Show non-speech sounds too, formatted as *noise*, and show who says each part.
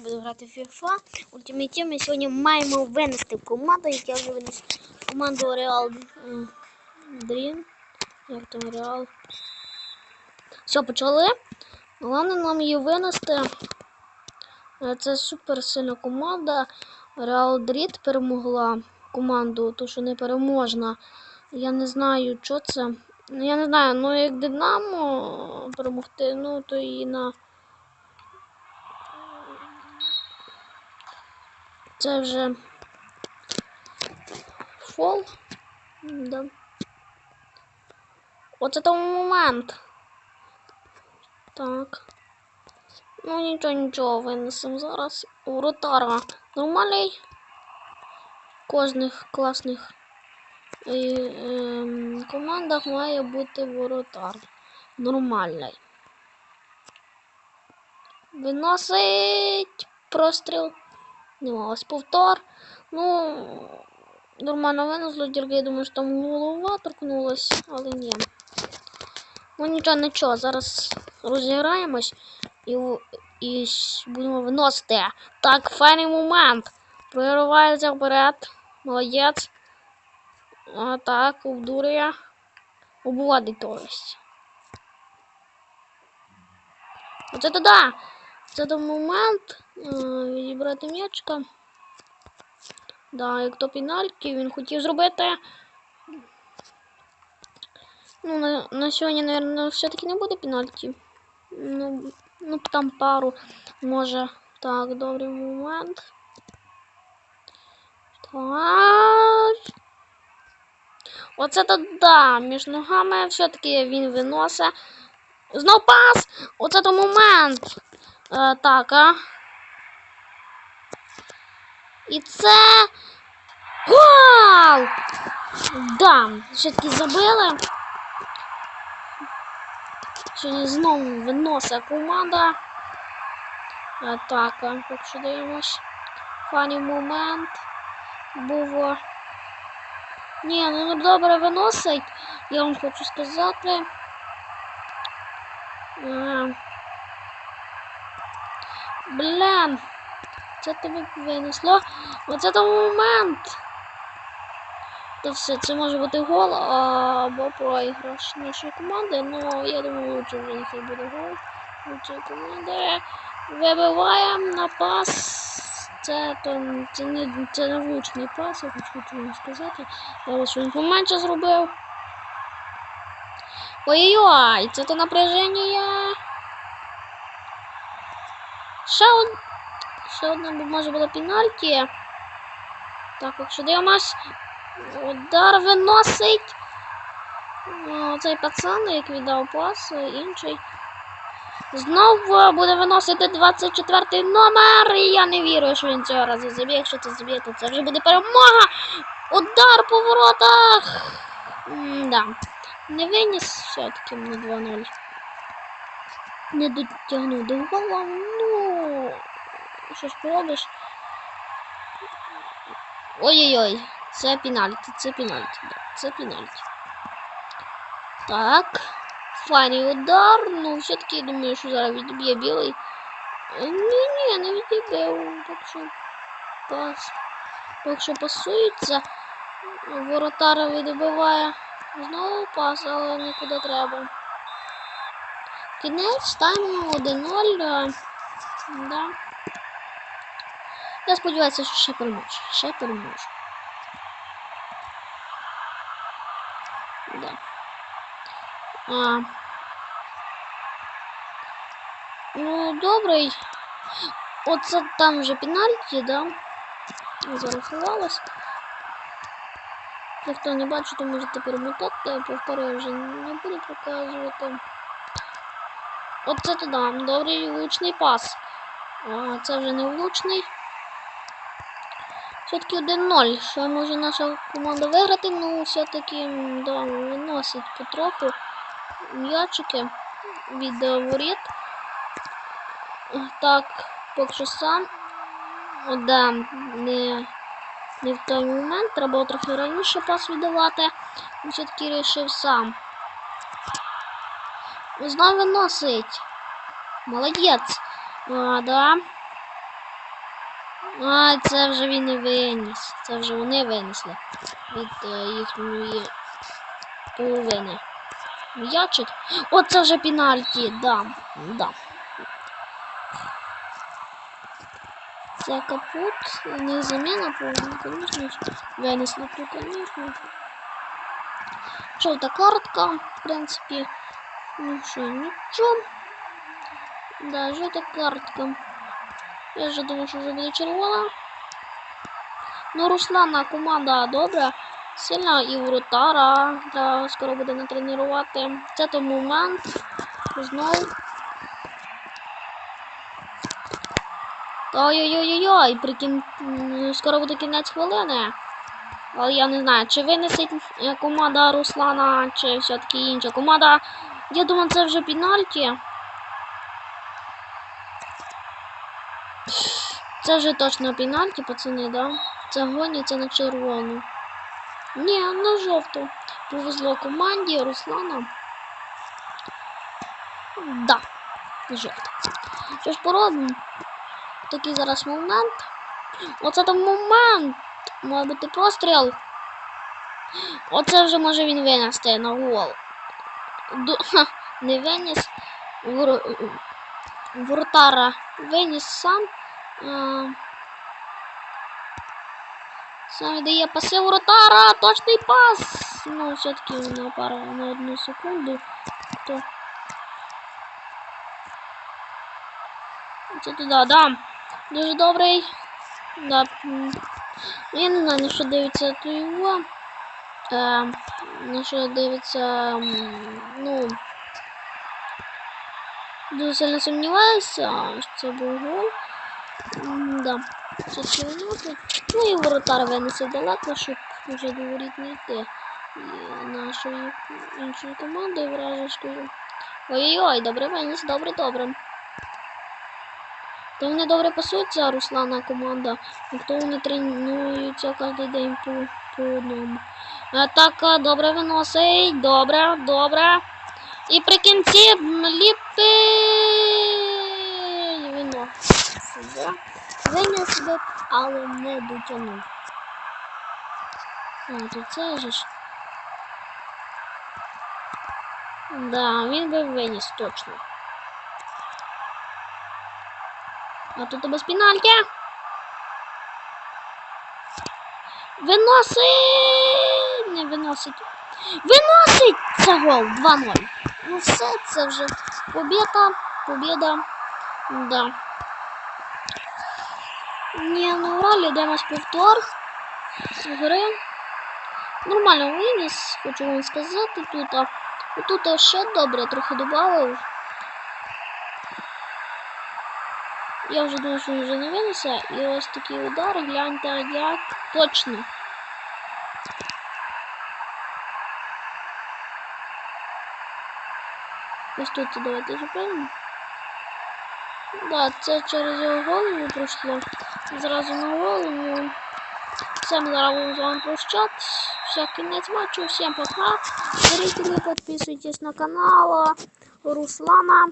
Speaker 1: Буду грати в FIFA. Ultimate Team. Ми сьогодні маємо винести команду, як я вже виніс команду Real Dream. Як там Real. Все, почали. Головне нам її винести. Е, Це супер сильна команда. Real Madrid перемогла команду, то що не переможна. Я не знаю, що це. Ну, Я не знаю, ну як Динамо перемогти, ну то і на. Це вже фол. Да. Оце той момент. Так. Ну нічого, нічого, винесемо зараз. Воротара. Нормальний. Кожних класних е, ем, командах має бути воротар. Нормальний. Виносить простріл. Нема ось повтор. Ну, нормально винесло дірки. Я думаю, що там голова торкнулась, але ні. Ну нічого, нічого. Зараз розіграємось і, і будемо виносити. Так, файний момент. Проривається вперед. Молодець. А так, обдурює. Обводить, то есть. Оце то да. Це той момент відібрати м'ячка. Да, як то пенальті він хотів зробити. Ну, на, на сьогодні, мабуть, все-таки не буде пенальті. Ну, ну, там пару може. Так, добрий момент. Так. Оце то да, між ногами все-таки він виносить. Знов пас! Оце то момент. Е, так, а. І це. Гол! Да, все-таки забили. Сьогодні знову виносить команда. Атака. Якщо дивимось. Фані момент. Був. Ні, ну добре виносить. Я вам хочу сказати. Е, Блін. Це тобі винесло. Оце той момент. Та все, це може бути гол або проіграш нашої команди. Ну, я думаю, лучше вже нехай буде гол. Лучше команди. Вибиваємо на пас. Це, то, це, не, це не влучний пас, я хочу, вам сказати. Я ось він поменше зробив. Ой-ой-ой, це то напряження. Ще, од... Ще одна може була пенальті. Так, якщо дивимось. Удар виносить. О, Цей пацан, як віддав пас, інший. Знову буде виносити 24 номер. І я не вірю, що він цього разу заб'є. Якщо це заб'є, то це вже буде перемога. Удар по воротах. Да. Не виніс все-таки на 2-0. Не дотягнув до гола. Ну, що ж поробиш? Ой-ой-ой, це пенальті, це пенальті, да, це пенальті. Так. Файний удар. Ну, все-таки я думаю, що зараз відб'є білий. Е, Ні-ні, не відбив. Так що пас. Так що пасується. Воротар відбиває. Знову пас, але нікуди треба. Кінець тайму 1-0. е, Да. Я сподіваюся, що ще переможе. Ще переможе. Да. А. Ну, добрий. Оце там вже пенальті, да? Зарахувалось. Хто не бачить, то можете перемотати, повторюю, вже не буду показувати. Оце туди. Добрий влучний пас. А, це вже не влучний. Все-таки 1-0. Що може наша команда виграти? Ну, все-таки да, виносить потроху м'ячики від е, воріт. Так, поки що сам. О, не, не в той момент. Треба було трохи раніше пас віддавати. Все-таки вирішив сам. Знову виносить. Молодець. А, да. А, це вже він і виніс. Це вже вони винесли від е, їхньої половини. М'ячик. О, це вже пенальті, да. да. Це капут, не заміна, по-моєму, звісно ж. Винесли ту, звісно. Жовта картка, в принципі. Ну що, нічого. Да, жовта картка. Я вже думав, що вже буде червона. Ну, Руслана команда добра, сильна і вратара. Треба скоро буде натренувати. Це той момент. Знову. Ой-ой-ой-ой, прикін... скоро буде кінець хвилини. Але я не знаю, чи винесить е, команда Руслана, чи все-таки інша команда. Я думаю, це вже пенальті. Це вже точно пенальті, пацани, да? Це гоняться на червону. Ні, на жовту. Повезло команді Руслана. Да, жовта. Що ж поробимо? Такий зараз момент. Оце там момент. Має бути простріл. Оце вже може він винести на гол. Ду... *laughs* Ха, не виніс. Вор... Воротара виніс сам. Сам віддає паси воротара. Точний пас. Ну, все-таки на пару на одну секунду. То... Це туди, да. Дуже добрий. Да. Я не знаю, на що дивиться то його. Е, на що дивиться. Ну. Дуже сильно сумніваюся, що це був гол. Да. Це червоноти. Ну і воротар винесе далеко, щоб вже до не йти. І нашою іншою командою вражескою. Ой-ой-ой, добре виніс, добре, добре. То вони добре пасуються, Руслана команда. Ніхто вони тренуються кожен день по, по одному. Атака добре виносить. Добре, добре. І при кінці м, ліпи вино. Сюди. Виніс би, але не дотягнув. А, то це ж. Да, він би виніс точно. А тут без пенальті. Виносить! Не виносить. Виносить! Це гол 2-0. Ну все, це вже побіда. Побіда. Да. Ні, ну грали, йдемось повтор. Гри. Нормально виніс, хочу вам сказати тут. А тут ще добре трохи додав. Я вже думаю, що він вже не винесе. І ось такий удар, гляньте, як точно. Ось давайте зупинимо. Да, це через його голову пройшло. Зразу на голову. Всем будемо з вами прощатись. Все, кінець матчу. Всім пока. Зрители, підписуйтесь на канал Руслана.